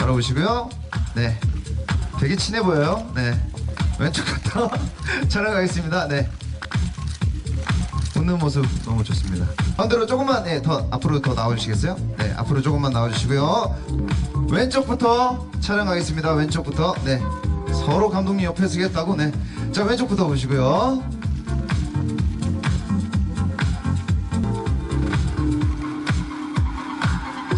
바라보시고요. 네. 되게 친해 보여요. 네. 왼쪽부터 촬영하겠습니다. 네. 웃는 모습 너무 좋습니다. 반대로 조금만 네, 더 앞으로 더 나와주시겠어요? 네, 앞으로 조금만 나와주시고요. 왼쪽부터 촬영하겠습니다. 왼쪽부터 네 서로 감독님 옆에 서겠다고 네. 자 왼쪽부터 보시고요.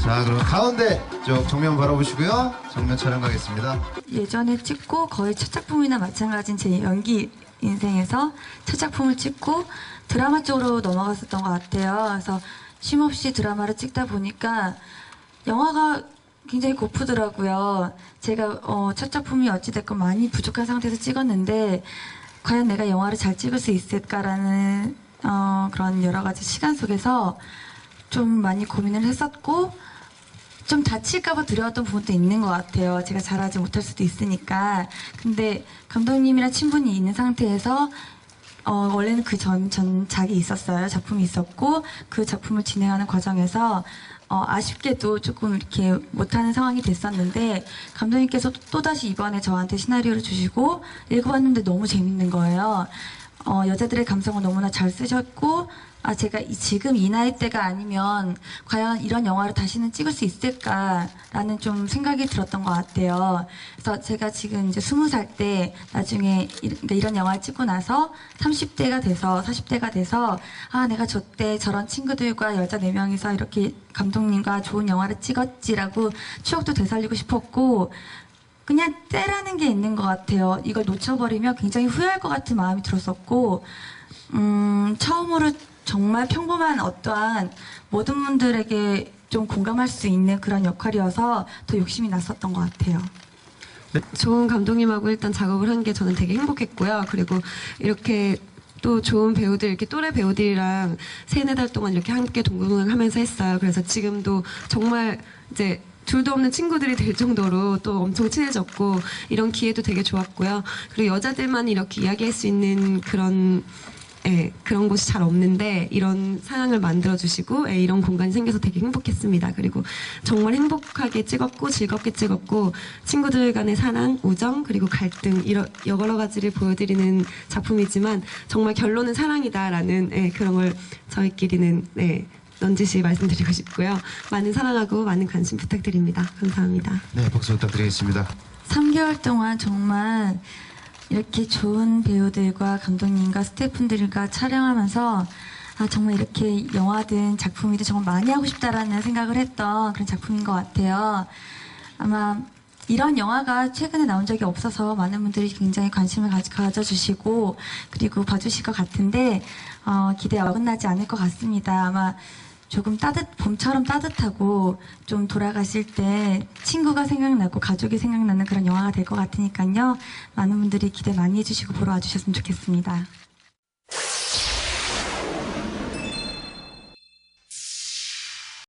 자 그럼 가운데 쪽 정면 바라보시고요. 정면 촬영 가겠습니다. 예전에 찍고 거의 첫 작품이나 마찬가지인 제 연기 인생에서 첫 작품을 찍고 드라마 쪽으로 넘어갔었던 것 같아요. 그래서 쉼없이 드라마를 찍다 보니까 영화가 굉장히 고프더라고요. 제가 어, 첫 작품이 어찌됐건 많이 부족한 상태에서 찍었는데 과연 내가 영화를 잘 찍을 수 있을까라는 어, 그런 여러 가지 시간 속에서 좀 많이 고민을 했었고 좀 다칠까봐 두려웠던 부분도 있는 것 같아요. 제가 잘하지 못할 수도 있으니까. 근데 감독님이랑 친분이 있는 상태에서 어, 원래는 그 전, 전작이 있었어요. 작품이 있었고, 그 작품을 진행하는 과정에서, 어, 아쉽게도 조금 이렇게 못하는 상황이 됐었는데, 감독님께서 또 다시 이번에 저한테 시나리오를 주시고, 읽어봤는데 너무 재밌는 거예요. 어, 여자들의 감성을 너무나 잘 쓰셨고, 아, 제가 이- 지금 이 나이 때가 아니면 과연 이런 영화를 다시는 찍을 수 있을까라는 좀 생각이 들었던 것 같아요. 그래서 제가 지금 이제 스무 살 때 나중에 이- 그러니까 이런 영화를 찍고 나서 30대가 돼서 40대가 돼서 아, 내가 저 때 저런 친구들과 여자 네 명이서 이렇게 감독님과 좋은 영화를 찍었지라고 추억도 되살리고 싶었고 그냥 때라는 게 있는 것 같아요. 이걸 놓쳐버리면 굉장히 후회할 것 같은 마음이 들었었고, 음, 처음으로 정말 평범한 어떠한 모든 분들에게 좀 공감할 수 있는 그런 역할이어서 더 욕심이 났었던 것 같아요. 좋은 감독님하고 일단 작업을 한 게 저는 되게 행복했고요. 그리고 이렇게 또 좋은 배우들, 이렇게 또래 배우들이랑 세네 달 동안 이렇게 함께 동공하면서 했어요. 그래서 지금도 정말 이제 둘도 없는 친구들이 될 정도로 또 엄청 친해졌고 이런 기회도 되게 좋았고요. 그리고 여자들만 이렇게 이야기할 수 있는 그런 예, 그런 곳이 잘 없는데 이런 상황을 만들어 주시고 예, 이런 공간이 생겨서 되게 행복했습니다. 그리고 정말 행복하게 찍었고 즐겁게 찍었고 친구들 간의 사랑, 우정 그리고 갈등 이런 여러 가지를 보여드리는 작품이지만 정말 결론은 사랑이다라는 예, 그런 걸 저희끼리는 네, 넌지시 말씀드리고 싶고요. 많은 사랑하고 많은 관심 부탁드립니다. 감사합니다. 네 박수 부탁드리겠습니다. 3개월 동안 정말 이렇게 좋은 배우들과 감독님과 스태프분들과 촬영하면서 아 정말 이렇게 영화든 작품이든 정말 많이 하고 싶다라는 생각을 했던 그런 작품인 것 같아요. 아마 이런 영화가 최근에 나온 적이 없어서 많은 분들이 굉장히 관심을 가, 가져주시고 그리고 봐주실 것 같은데 어, 기대에 어긋나지 않을 것 같습니다. 아마 조금 따뜻 봄처럼 따뜻하고 좀 돌아가실 때 친구가 생각나고 가족이 생각나는 그런 영화가 될 것 같으니까요. 많은 분들이 기대 많이 해주시고 보러 와주셨으면 좋겠습니다.